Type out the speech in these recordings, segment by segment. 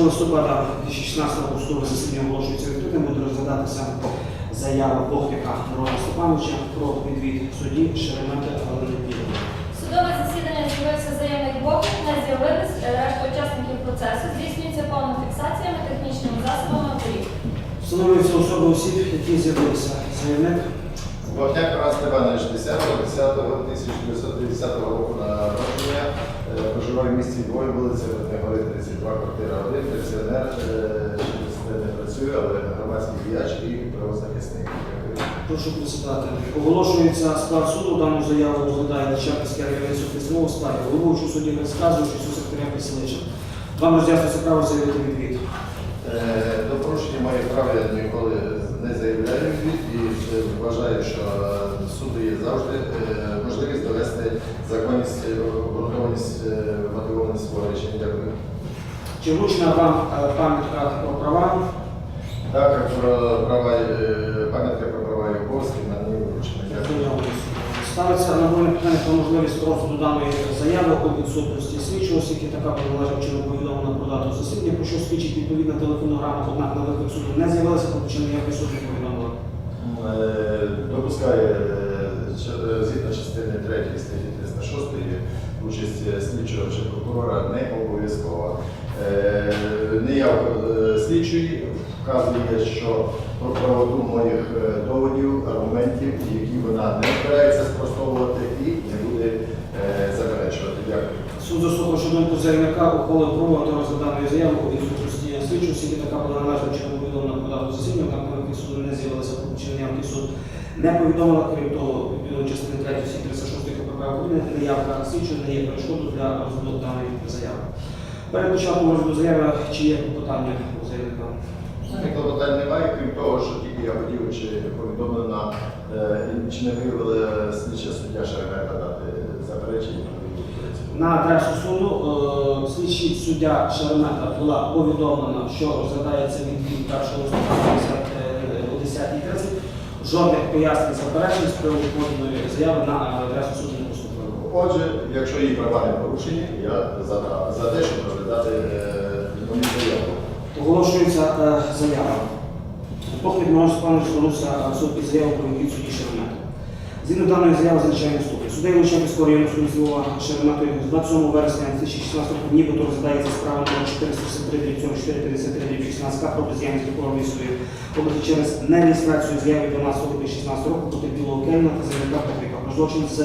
1 листопада 2016 року судове засідання оголошується відкритим, буде розглядатися заява Бохтика Мирона Степановича про відвід судді Шеремета Галини Пілівни. Судове засідання з'явився заявник Боків, не з'явились решта учасників процесу. Здійснюється повна фіксація технічними засобами авторів. Встановлюються особи осіб, які з'явилися. Заявник Богняк Тарас Степанович 10.10.1950 року народження, е, проживає в місті Двоє, вулиця Гори 32, квартира 1, пенсіонер, е, не працює, але громадський діяч і правозахисник. Прошу присідати. Оголошується склад суду. Дану заяву розглядає Личаківський районний суд письмово складі. Головуючий судді розказуючи у секретаря Киселича. Вам роз'яснюється право заявити відвід. Е, До порушення моєї права я ніколи не заявляю відвід вважаю, що е, суду є завжди е, можливість довести законність, е, обґрунтованість, мотивованість свого рішення. Дякую. Чи вручена вам пам'ятка про права? Так, про права, пам'ятка про права і обов'язки мені вручена. Дякую. Ставиться на мене питання про можливість розгляду даної заяви у відсутності слідчого, оскільки така була належним чином повідомлена про дату засідання, про що свідчить відповідна телефонограма, однак на виклик суду не з'явилася, про ніякий суд не повідомила. Е, Допускає е, ч- е, згідно частини 3 статті 306 участь е, слідчого чи прокурора не обов'язкова. Е, Неявка е, слідчої вказує, що про правоту моїх е, доводів, аргументів, які вона не збирається спростовувати і не буде е, заперечувати. Дякую. Суд заслухавши думку заявника, ухвалив проводити розгляд даної заяви у слідчого, оскільки така належним чином повідомлена про дату засідання, на виклик суду не про причину суд не повідомила, крім того, відповідно частини 3 статті 36 КПК України, неявка слідчого не є перешкодою для розгляду даної заяви. Перед початком розгляду заяви, чи є питання у заявника? Ніхто питань немає, крім того, що тільки я хотів, чи повідомлена, е, чи не виявили слідча суддя Шеремета дати заперечення. На адресу суду е, слідчий суддя Шеремета була повідомлена, що розглядається відвід 1 листопада е, о 10.30. Жодних пояснень заперечень з приводу поданої заяви на адресу суду не поступило. Отже, якщо її права не порушені, я за, за те, щоб розглядати е, заяву. Оголошується е, заява. Поки Мирослав Степанович звернувся суд під заяву про відвід судді Шеремета. Згідно даної заяви зазначає наступне. Суддею Лучаківського районного суду Львова Шереметою з 27 вересня 2016 року нібито розглядається справа номер 463 453 16 про бездіяльність прокурора Львівської області через нереєстрацію заяви 12 року 2016 року проти Білого Кельна та заявника Петрика. Про злочин з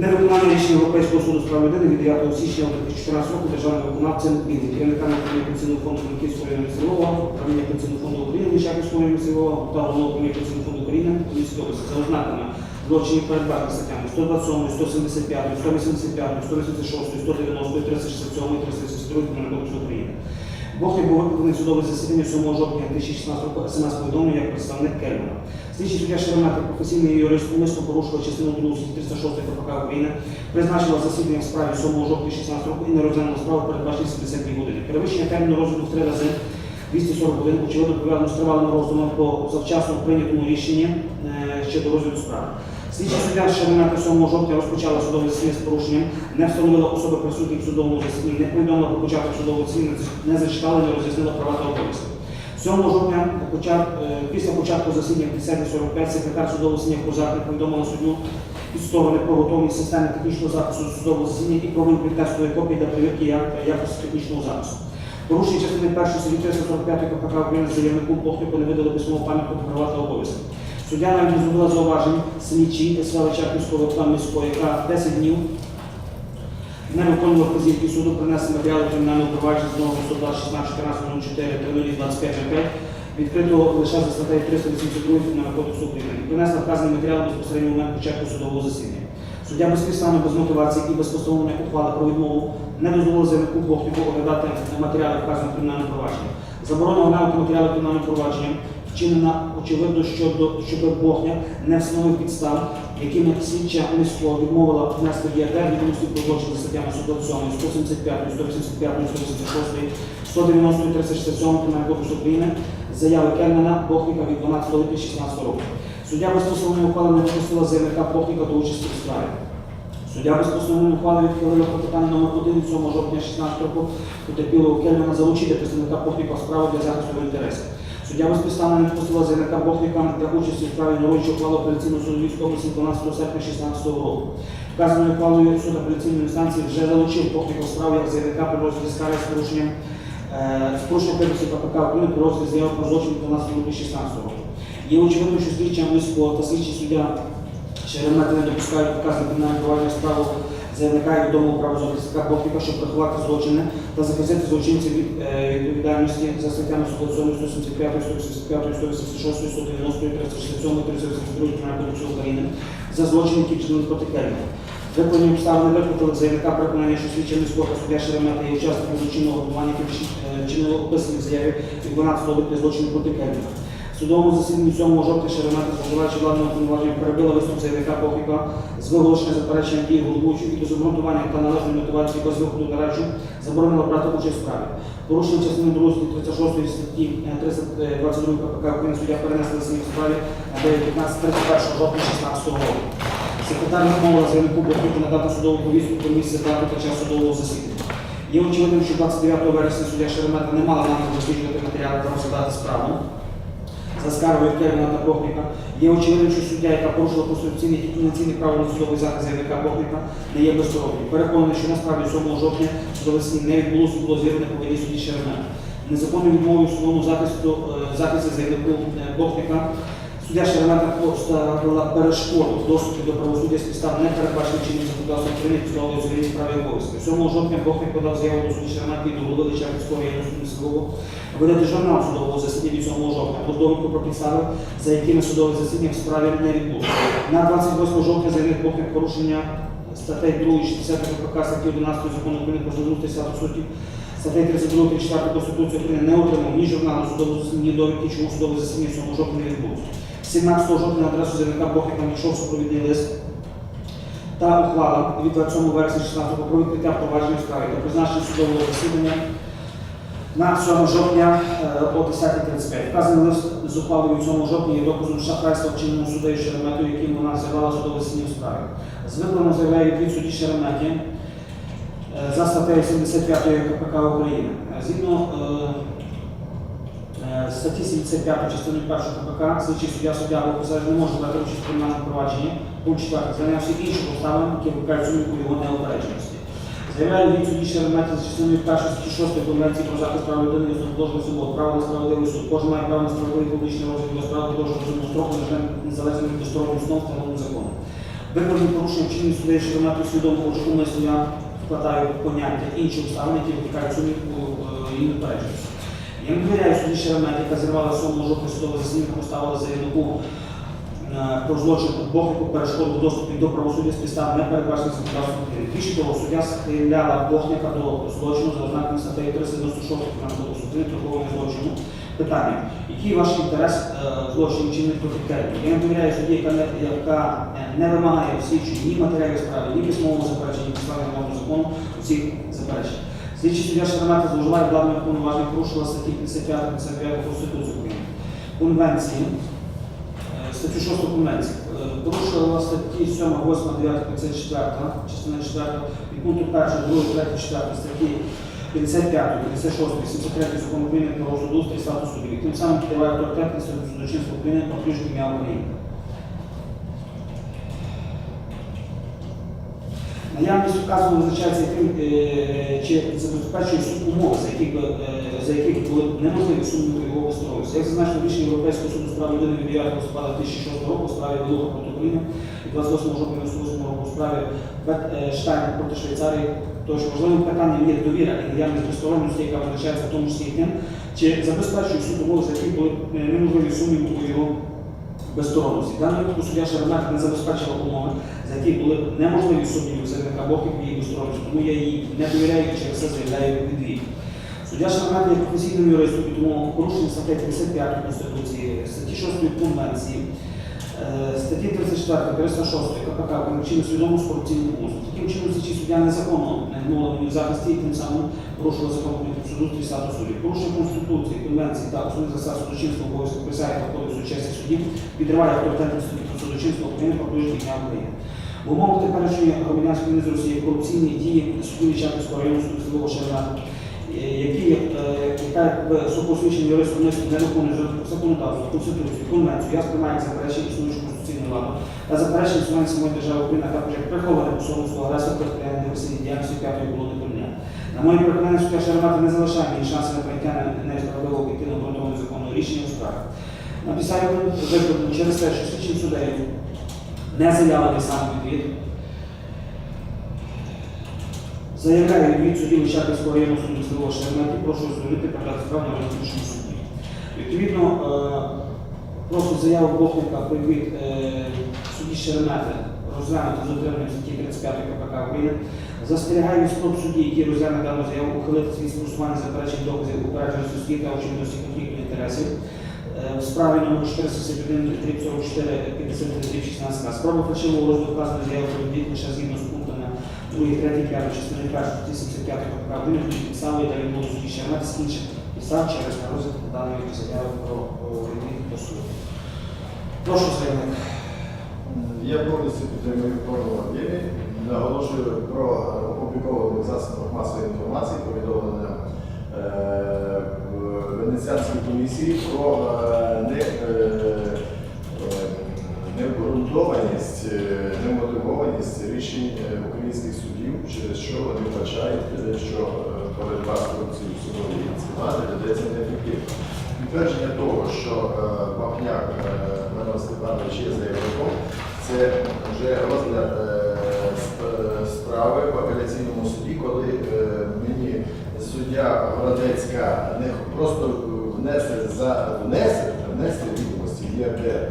невиконання рішення Європейського суду з прав людини від 9 січня 2014 року державним виконавцем Білий, керівниками управління пенсійного фонду Франківського району місцевого, управління пенсійного фонду України, Личаківського району місцевого та головного управління пенсійного фонду України області. За ознаками злочинів передбачені статтями 127, 175, 185, 186, 190, 367, 382 Кримінального кодексу України. Бохтик був викликаний судове засідання 7 жовтня 2016 року смс повідомлення як представник Кельмана. Слідчий суддя Шеремета, професійний юрист, умисно порушував частину 2 статті 306 КПК України, призначила засідання в справі 7 жовтня 2016 року і не розглянула справу передбачені 72 години. Перевищення терміну розгляду в три рази 241, очевидно, пов'язано з тривалим роздумом по завчасно прийнятому рішенні е, щодо розгляду справи. Слідчий суддя Шеремета 7 жовтня розпочала судове засідання з порушенням, не встановила особи присутніх в судовому засіданні, не повідомила про початок судового засідання, не зачитала, не роз'яснила права та обов'язки. 7 жовтня е, після початку засідання в 10.45 секретар судового засідання Козак повідомила суддю і про готовність системи технічного запису судового засідання і про вибір тестової копії для перевірки якості технічного запису. Порушення частини 1 статті 345 КПК України заявнику Бохтику не видали письмову пам'ятку про права та обов'язки. Суддя навіть не зробила зауважень слідчій СВ Чарківського ВП міського, яка 10 днів не виконував вказівки суду принести матеріали кримінального провадження з нового 116 14 04 25 5 відкритого лише за статтею 382 Кримінального кодексу України. І принесла вказаний матеріал безпосередньо в момент початку судового засідання. Суддя безпідставно, без мотивації і без постановлення ухвали про відмову не дозволив заявнику Бохтику оглядати матеріали вказаного кримінального провадження. Заборона оглянути матеріали кримінального провадження вчинена очевидно щодо щоб Бохня не встановив підстав, якими слідча міського відмовила внести ЄРДР відомості про статтями 107, 175, 185, 186, 190, 367 Кримінального України заяви Кельмана Бохніка від 12 липня 2016 року. Суддя безпосередньо ухвали не допустила заявника Бохніка до участі в справі. Суддя без постановленої ухвали відхилила клопотання номер 1 7 жовтня 16 року потерпілого Кельмана залучити представника Бохніка в справу для захисту інтересів. Суддя безпідставно не допустила заявника Бохніка для участі у справі народжу ухвалу апеляційного суду Львівської області 12 серпня 16 року. Вказаною ухвалою суд апеляційної інстанції вже залучив Бохніка в справу як заявника при розгляді скарги з порушенням е, з порушенням приписів КПК України про розгляд заяви про злочин 12 лютого 16 року. Є очевидно, що слідча Миського та слідчий суддя Шеремета не допускають показаних кримінальних провадження справу заявника відомого правозахисника Бохніка, щоб приховати злочини та захистити злочинців від е, відповідальності за статтями 127, 175, 185, 186, 190, 367, 382 Кримінального кодексу України за злочини, які вчинили проти Кельмана. Виконані обставини викликали заявника переконання, що міського та суддя Шеремета є учасником злочинного готування, які вчи- е, вчинили описані в заяві від 12 липня злочину проти Кельмана. Судовому засіданні 7 жовтня Шеремета, зловживаючи владного повноваження, перебила виступ заявника Бохіка з виголошення заперечення дії головуючого і без обґрунтування та належної мотивації без виходу на речу заборонила брати участь в справі. Порушення частини 2 статті 36 статті е, 322 КПК України суддя перенесли засідання справі 9.15 31 жовтня 16 року. Секретар відмовила заявнику Бохіку надати судову повістку про місце дати та час судового засідання. Є очевидним, що 29 вересня суддя Шеремета не мала наміру досліджувати матеріали та розглядати справу за скаргою Кельмана та Бохніка. Є очевидним, що суддя, яка порушила конституційні і конвенційні права на судовий захист заявника Бохніка, не є безсоромним. Переконаний, що насправді 7 жовтня судове засідання не відбулося, було з'явлено повинні судді Шеремета. Незаконною відмовою судовому захисту захисту захисті заявнику е, Бохніка Суддя Шеремета поставила перешкоду в доступі до правосуддя з підстав не передбачених чинним законодавством України підставою цивільні справи обов'язки. 7 жовтня Бохник подав заяву до судді Шеремета і до голови Личаківського районного суду міського видати журнал судового засідання від 7 жовтня або довідку про підстави, за якими судове засідання в справі не відбулося. На 28 жовтня заявник Бохник порушення статей 2 60 КПК статті 11 закону України про судову статус суддів Статтей 32 34 Конституції України не отримав ні журналу судового засідання, ні довідки, чому судове засідання 7 жовтня не відбулося. 17 жовтня на адресу заявника Бохіка надійшов супровідний лист та ухвала від 27 вересня 16 року про відкриття провадження в справі та призначення судового засідання на 7 жовтня е, о 10.35. Вказаний лист з ухвалою від 7 жовтня є доказом шахрайства вчиненому суддею Шереметою, яким вона з'явила судове засідання в справі. З виконаного заявляє від судді Шереметі е, за статтею 75 КПК України. Е, Згідно статті 75 частини 1 КПК, слідчий суддя суддя або посадовець не може брати участь в кримінальному провадженні. Пункт 4. Зайнявся інших обставин, які викликають сумніву його неупередженості. Заявляю від судді Шеремета за частиною 1 статті 6 Конвенції про захист прав людини і основоположних свобод, право на справедливий суд. Кожен має право на справедливий публічний розгляд до справи продовжує розумного строку, незалежно від досторонніх основ встановлених законом. Викладені порушення вчинені суддею свідомо уже умисно я вкладаю поняття інші обставини, які викликають сумніву е, її неупередженості. Я не довіряю судді Шеремет, яка зірвала 7 жовтня судове засідання, поставила заявнику е, про злочин Бохнику перешкоду в доступі до правосуддя з підстав не передбачених законодавством України. Більше того, суддя схиляла Бохника до злочину за ознаками статтеї 396 Кримінального України торгового злочину. Питання, який ваш інтерес е, в злочині чинних проти Кельмана? Я не довіряю судді, яка не, яка е, не вимагає в ні матеріалів справи, ні письмового заперечення, ні підстави закону у цих заперечень. Слідчий суддя Шеремета зловживає владними повноважень, порушила статті 55 55 Конституції України. Конвенції, е, статтю 6 Конвенції. Е, Порушила статті 7, 8, 9, 54, частина 4, від пункту 1, 2, 3, 4 статті 55, 56, 83 Закону України про судоустрій і статус суддів. І Тим самим підриває авторитетність судочинства України та включення ім'я Наявність указу визначається, е, чи забезпечує суд умови, за яких, е, за яких були б неможливі сумніви його безсторонності. Як зазначено рішення Європейського суду з прав людини від 9 листопада 2006 року у справі Білого проти України і 28 жовтня 2008 року у справі Штайна проти Швейцарії, тож важливим питанням є довіра і наявність безсторонності, яка визначається в тому числі тим, чи забезпечує суд умови, за яких були е, неможливі сумніви у його безсторонності. Даному випадку суддя Шеремет не забезпечила умови, за які були неможливі сумніви заявника Бохів в її безсторонності, тому я їй не довіряю і через це заявляю відвід. Суддя Шеремет є професійним юристом, тому порушення статті 55 Конституції, статті 6 Конвенції, е, статті 34, 306 КПК вчинення свідомо з корупційним умислом. Таким чином, слідчий суддя незаконно гнула в захисті і тим самим порушила закон про суду статус суддів. Порушення Конституції, Конвенції та основних засад судочинства обов'язків присяги та кодексу честі суддів підриває авторитетність судочинства України про дня України. В умовах теперішньої громадянської війни з Росії корупційні дії судді Чапівського району суду Силового Шерната, які, е, яка якби сухосвідчені юристи не виконують законодавство, Конституцію, Конвенцію, я сприймаю як заперечення існуючого конституційного ладу та заперечення існування самої держави України, а також як приховане посольство агресора та сприяння диверсійній діяльності п'ятої колони Кремля. На моїй переконанні суддя Шеремета не залишає мені шанси на прийняття несправедливого об'єктивно обґрунтованого законного рішення у справі. На підставі викладу через те, що слідчим суддею не заявлений сам відвід, Заявляю від судді Личаківського району суду міського Шеремети, прошу звернути передати справу на розпочному суді. Відповідно, е, прошу заяву Бохника про від е, судді Шеремети розглянути з отриманням статті 35 КПК України. Застерігаю спроб судді, які розгляне дану заяву, ухилити свій спростування заперечень доказів упередженості та очевидності конфлікту інтересів. Е, В справі номер 471 44 53 16 спроба фальшивого розгляду вказаної заяви про лише згідно з пунктами 2, 3, 5 частини 1 75 КПК будуть підстави для відмови судді з інших підстав через розгляд даної заяви про о, до суду. Прошу заявник. Я повністю підтримую Павло Єві. Наголошую про опублікованих засобах масової інформації повідомлення Венеціанської комісії про е, е, е, необґрунтованість, немотивованість рішень українських судів, через що вони вбачають, що боротьба з корупцією в судовій системі ведеться неефективно. Підтвердження того, що Бахняк Мирон Степанович є заявником, це вже розгляд справи в апеляційному суді, коли мені суддя Городецька не просто внесе за внесе, внесе відомості ЄРДР, е,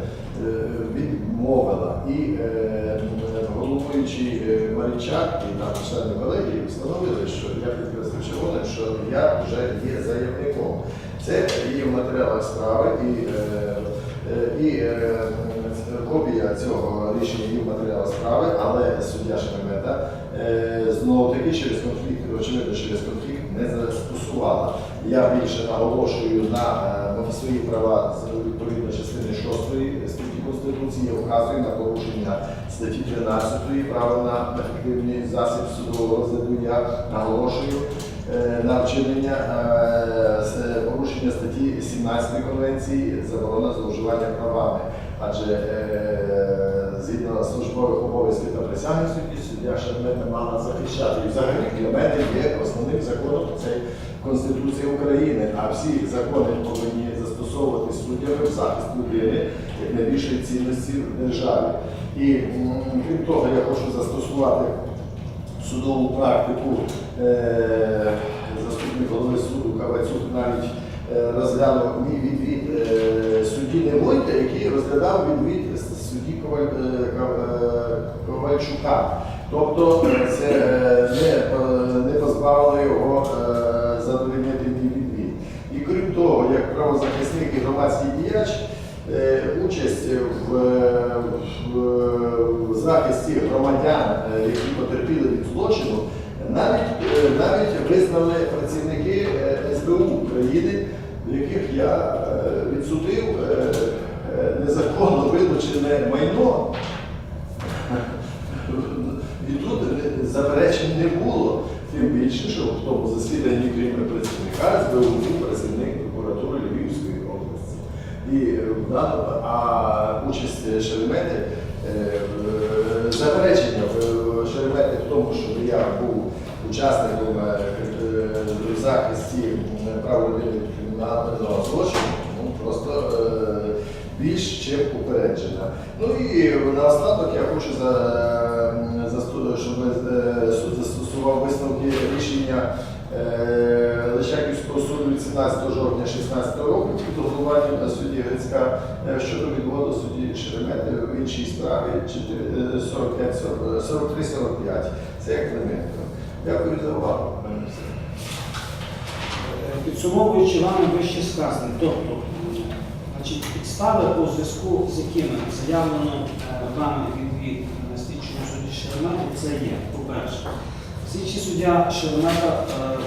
відмовила. І е, головуючий е, Марічак і там члени колегії встановили, що я підкреслив що я вже є заявником. Це є в матеріалах справи і, і копія цього рішення є в матеріалах справи, але суддя Шеремета знову таки через конфлікт, очевидно, через конфлікт не застосувала. Я більше наголошую на е, свої права відповідно частини 6 статті Конституції, я вказую на порушення статті 13 право на ефективний засіб судового розгляду. Я наголошую е, на вчинення е, порушення статті 17 Конвенції заборона зловживання правами. Адже згідно службових обов'язків та присяги судді, суддя Шермета мала захищати. І взагалі мене є основним законом це Конституція України, а всі закони повинні застосовувати суддями в захист людини як найбільшої цінності в державі. І крім того, я хочу застосувати судову практику е, заступник голови суду Кавацюк навіть е, розглянув мій відвід е, судді Невойка, який розглядав відвід Ковальчука. Тобто е, це е, не, е, не позбавило його е, задовольнити відвід. І крім того, як правозахисник і громадський діяч, е, участь в, в, в захисті громадян, е, які потерпіли від злочину, навіть, е, навіть визнали працівники е, СБУ України, яких я е, відсудив е, е, незаконно вилучене майно. І тут е, заперечень не було. Тим більше, що в тому засіданні, крім працівника, СБУ був працівник прокуратури Львівської області. І е, а участь Шеремети, е, в- заперечення Шеремети в тому, що я був учасником е, е, в захисті прав людини кримінального злочину, ну просто е, більш чим упереджена. Ну і наостанок я хочу за, засту- щоб е, суд застосував висновки рішення е, Личаківського суду від 17 жовтня 2016 року під головуванням судді Грицька е, щодо відводу судді Шеремети в іншій справі 43-45. Це як Клименко. Дякую за увагу. Підсумовуючи вами вище сказане, тобто підстави у зв'язку з якими заявлено е, вами відвід на слідчому суді Шеремета, це є, по-перше, слідчий суддя Шеремета е,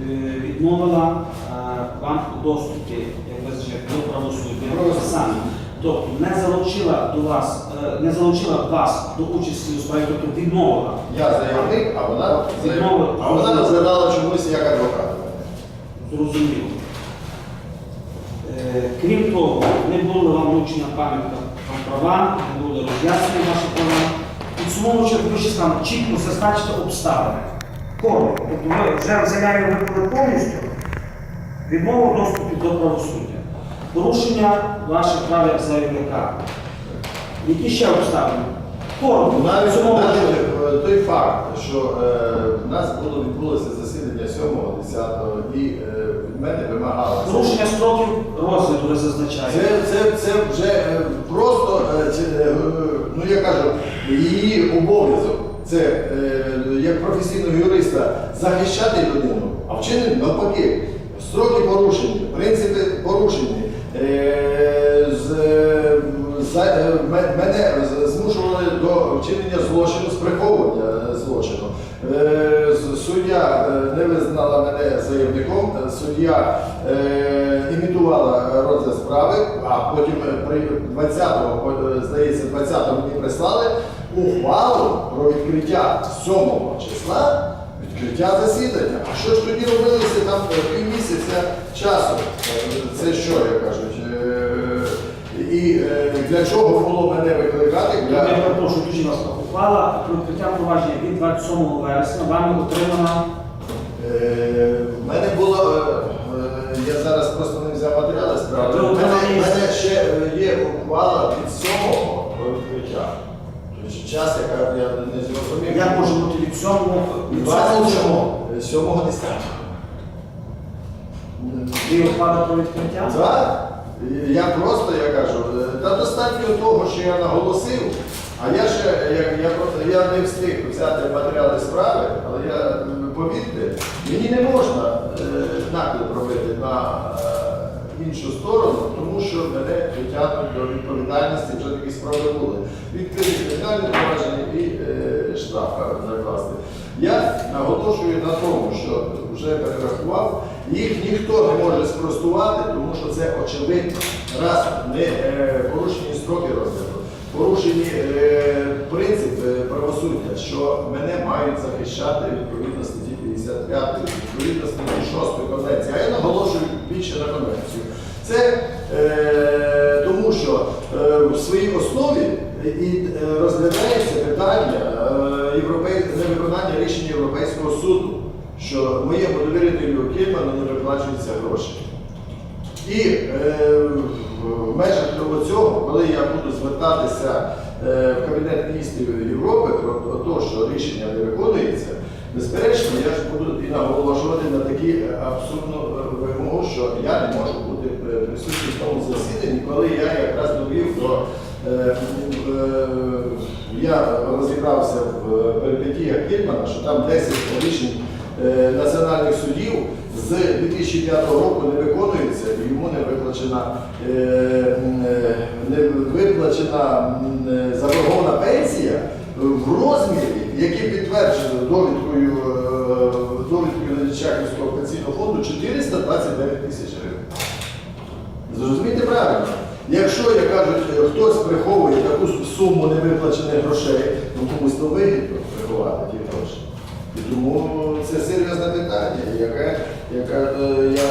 е, відмовила е, вам у доступі, як до правосуддя. Саме тобто не залучила до вас, е, не залучила вас до участі у справі, тобто відмовила. Я заявник, а вона Відмовила. а вона розглядала чомусь як адвокат. Зрозуміло. Крім того, не було вам вручена пам'ятка про права, не було роз'яснення ваші права. Підсумовуючи, ще сказали, чітко зазначити обставини. Коротко. Тобто ви вже в заяві повністю відмову доступу до правосуддя, порушення ваших прав як заявника. Які ще обставини? Коротко. Навіть, навіть е, той факт, що е, в нас було відбулося засідання 7-го, 10-го, і е, від мене вимагали. Порушення строків розгляду ви зазначаєте. Це, це, це вже е, просто, е, е, ну я кажу, її обов'язок. Це як професійного юриста захищати людину, а вчинити навпаки. Строки порушені, принципи порушені. Е, з, е, за, е, ме- мене з- змушували до вчинення злочину, з приховування е, злочину. Е, з- Суддя е, не визнала мене заявником, е, суддя е, імітувала розгляд справи, а потім е, при 20-го, е, здається, 20-го мені прислали ухвалу про відкриття 7 числа відкриття засідання. А що ж тоді робилося там півмісяця часу? Це що, як кажуть? Е, І е, для чого було мене викликати? Я перепрошую, дуже вас ухвала про відкриття провадження від 27 вересня вами отримана Е, В мене було, е, е, я зараз просто не взяв матеріали справи. У мене, мене ще е, є ухвала від 7-го про відкриття. Тобто час, яка я не зрозумів. як може бути від 7 від 27-го, 7-го 10 Дві ухвали про відкриття? Так. Я просто я кажу, е, та достатньо того, що я наголосив, а я ще я, я, я не встиг взяти матеріали справи, але я е, повірте, мені не можна е, робити на е, іншу сторону, тому що мене притягнуть до відповідальності, вже такі справи були. Відкрити кримінальне провадження і штраф закласти. Я наголошую на тому, що вже перерахував, їх ніхто не може спростувати, тому що це очевидно. Раз не е, порушені строки розгляду, порушені е, принципи правосуддя, що мене мають захищати відповідно статті 55, відповідно статті 6 конвенції. А я наголошую більше на конвенцію. Це е, тому, що е, в своїй основі і е, розглядається питання е, невиконання рішення Європейського суду, що моєму довірителю Кельману не виплачуються гроші. І е, в межах того цього, коли я буду звертатися е, в Кабінет міністрів Європи про те, що рішення не виконується, безперечно, я ж буду і наголошувати на такі е, абсурдну е, вимогу, що я не можу бути е, присутнім в тому засіданні, коли я якраз довів до. Я розібрався в перипетіях Кельмана, що там 10 рішень національних судів з 2005 року не виконується, і йому не виплачена, е, е, не виплачена е, заборгована пенсія в розмірі, який підтверджено довідкою, е, довідкою пенсійного фонду 429 тисяч гривень. Зрозумійте правильно. Якщо, як кажуть, хтось приховує таку суму невиплачених грошей, ну комусь то вигідно приховати ті гроші. Тому це серйозне питання, яке, яке е, я,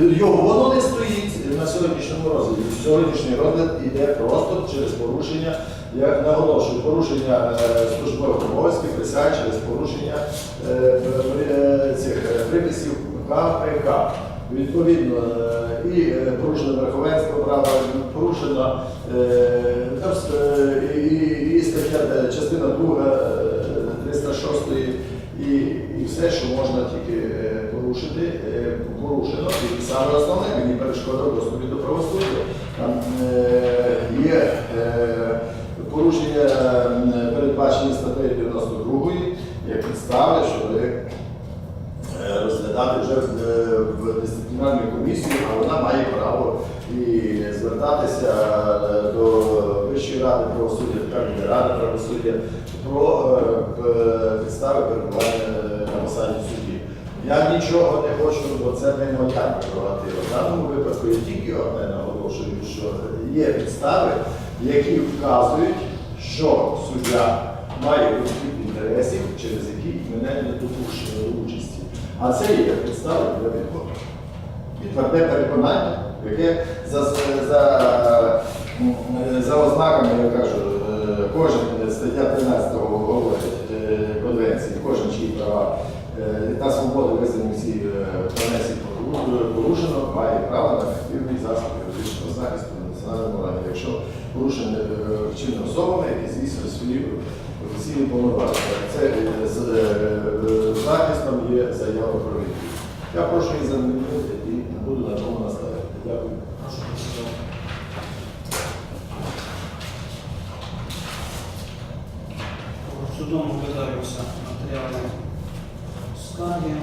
е, його воно не стоїть на сьогоднішньому розгляді. Сьогоднішній розгляд йде просто через порушення, я наголошую, порушення е, службових обов'язків, присяг через порушення е, е, цих е, приписів КПК. Відповідно, е, і е, порушено верховенство права, порушено е, е, і, і, і стаття е, частина 2 е, 306 і, і все, що можна тільки е, порушити, е, порушено. І саме основне мені перешкода в доступі до правосуддя. Там е, є порушення передбачені статтею 92 як підстави, щоб розглядати вже в, в дисциплінарну комісію, а вона має право і звертатися до Вищої ради правосуддя, Ради правосуддя про підстави перебування е, на посаді судді. Я нічого не хочу, бо це не моя прерогатива. В даному випадку я тільки одне наголошую, що є підстави, які вказують, що суддя має конфлікт інтересів, через які мене не допущено до участі. А це є підстави для відходу. І тверде переконання, яке за, за, за ознаками, я кажу, е, кожен стаття 13 говорить е, конвенції, кожен чиї права е, та свободи визнані всі е, конвенції порушено, має право на ефективний засіб юридичного захисту на національному раді, якщо порушені е, вчинені особами, які здійснюють свої професійні повноваження. Це е, з е, захистом є заява про відповідь. Я прошу її замінити і буду на тому наставити. Дякую. Судом розглядаються матеріали скарги.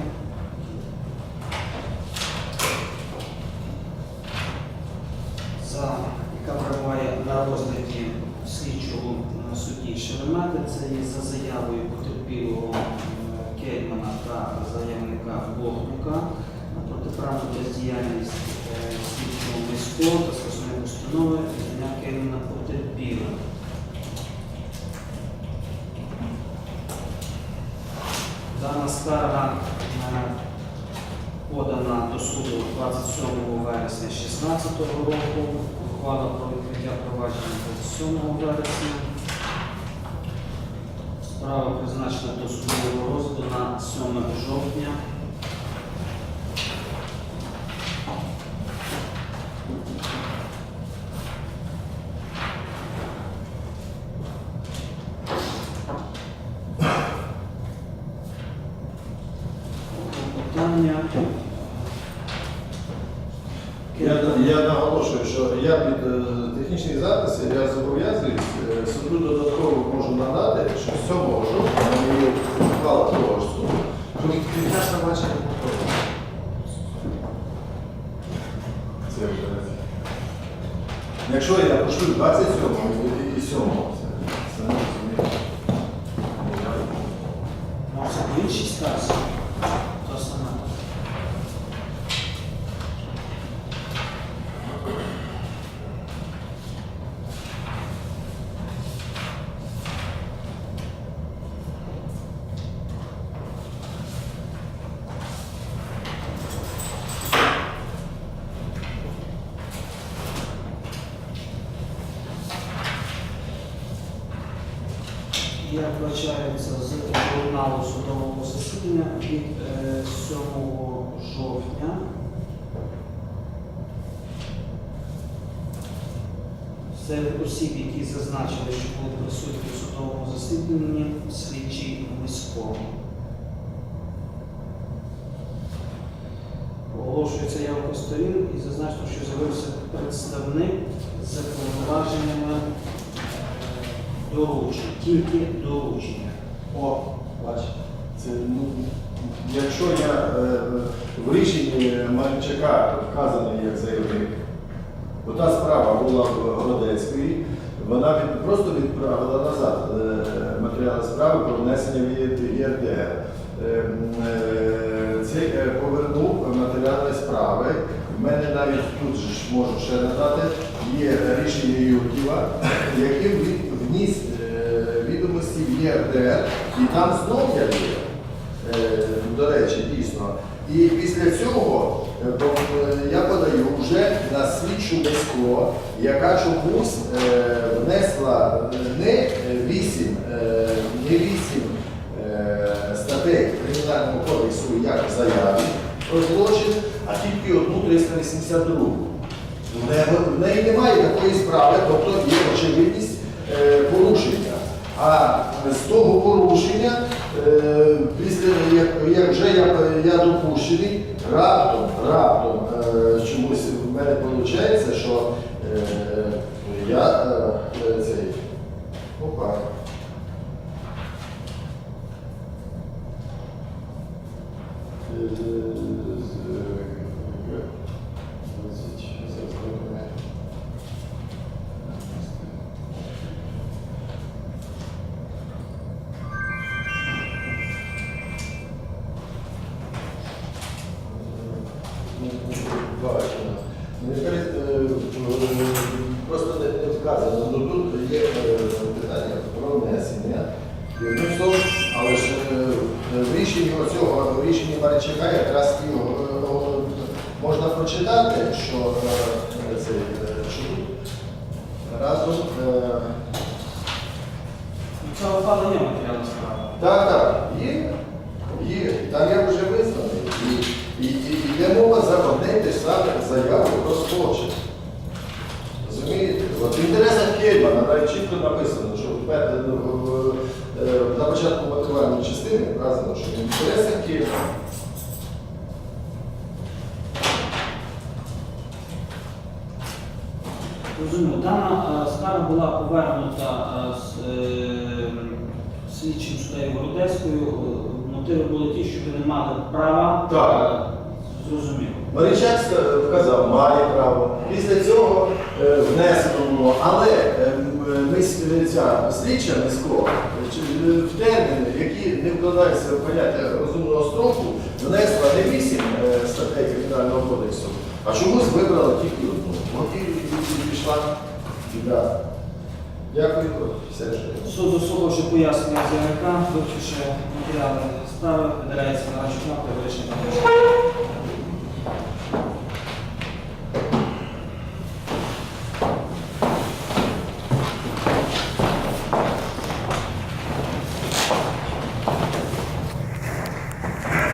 За, яка перебуває на розгляді слідчого судді Шеремета, це є за заявою потерпілого е, Кельмана та заявника Богнука на протиправну бездіяльність е, слідчого міського та скасування установи Ігоря Кельмана потерпілим. Дана скарга е, подана до суду 27 вересня 2016 року. Ухвала про відкриття провадження 27 вересня. Справа призначена до судового розгляду на 7 жовтня. Я з журналу судового засідання від е, 7 жовтня. Серед осіб, які зазначили, що були присутні в судовому засіданні, слідчий міського. Оголошується явка сторін і зазначено, що з'явився представник з повноваженнями е, доручень, тільки доручення. О, бачите, ну, якщо я е, в рішенні Мальчака вказаний як заявник, бо та справа була в Городецької, вона від, просто відправила назад е, матеріали справи про внесення в ЄРДР. Е, е, Це е, повернув матеріали справи. В мене навіть тут ж можу ще надати, є рішення Юрківа, яким він вніс е, відомості в ЄРДР, і там знов я є. Е, До речі, дійсно. І після цього е, я подаю вже на слідчу місько, яка чомусь внесла не 8, не 8 е, статей Кримінального кодексу як в заяві про злочин, а тільки одну 382. В неї немає такої справи, тобто є очевидність порушення. А з того порушення, е, після як, як вже я, я допущений, раптом, раптом е, чомусь в мене виходить, що е, я рішенні Маричака якраз і е, можна прочитати, що е, це, е, що тут разом. е, Ну, Це ухвала є матеріальна справа. Так, так, є. Є. Там я вже визнаний. І, і, і йде мова за одне й те ж саме заяву про злочин. Розумієте? От в інтересах Кельмана навіть чітко написано, що в пер- в- в- е, на початку мотивальної частини вказано, що в інтересах Кельмана. Розумію, дана е, скарга була повернута е, з е, слідчим суддею Городецькою. Е, Мотиви були ті, що ви не мали права. Так. Е, Зрозуміло. Маричак вказав, має право. Після цього е, внесено було. Але е, ця слідча місько в терміни, які не вкладаються в поняття розумного строку, внесла не вісім е, статей Кримінального кодексу, а чомусь вибрала тільки одну. От і, пішла. Да. Дякую. Суд заслухавши пояснення заявника, вивчивши матеріали справи, видаляється на рахунок та вирішення.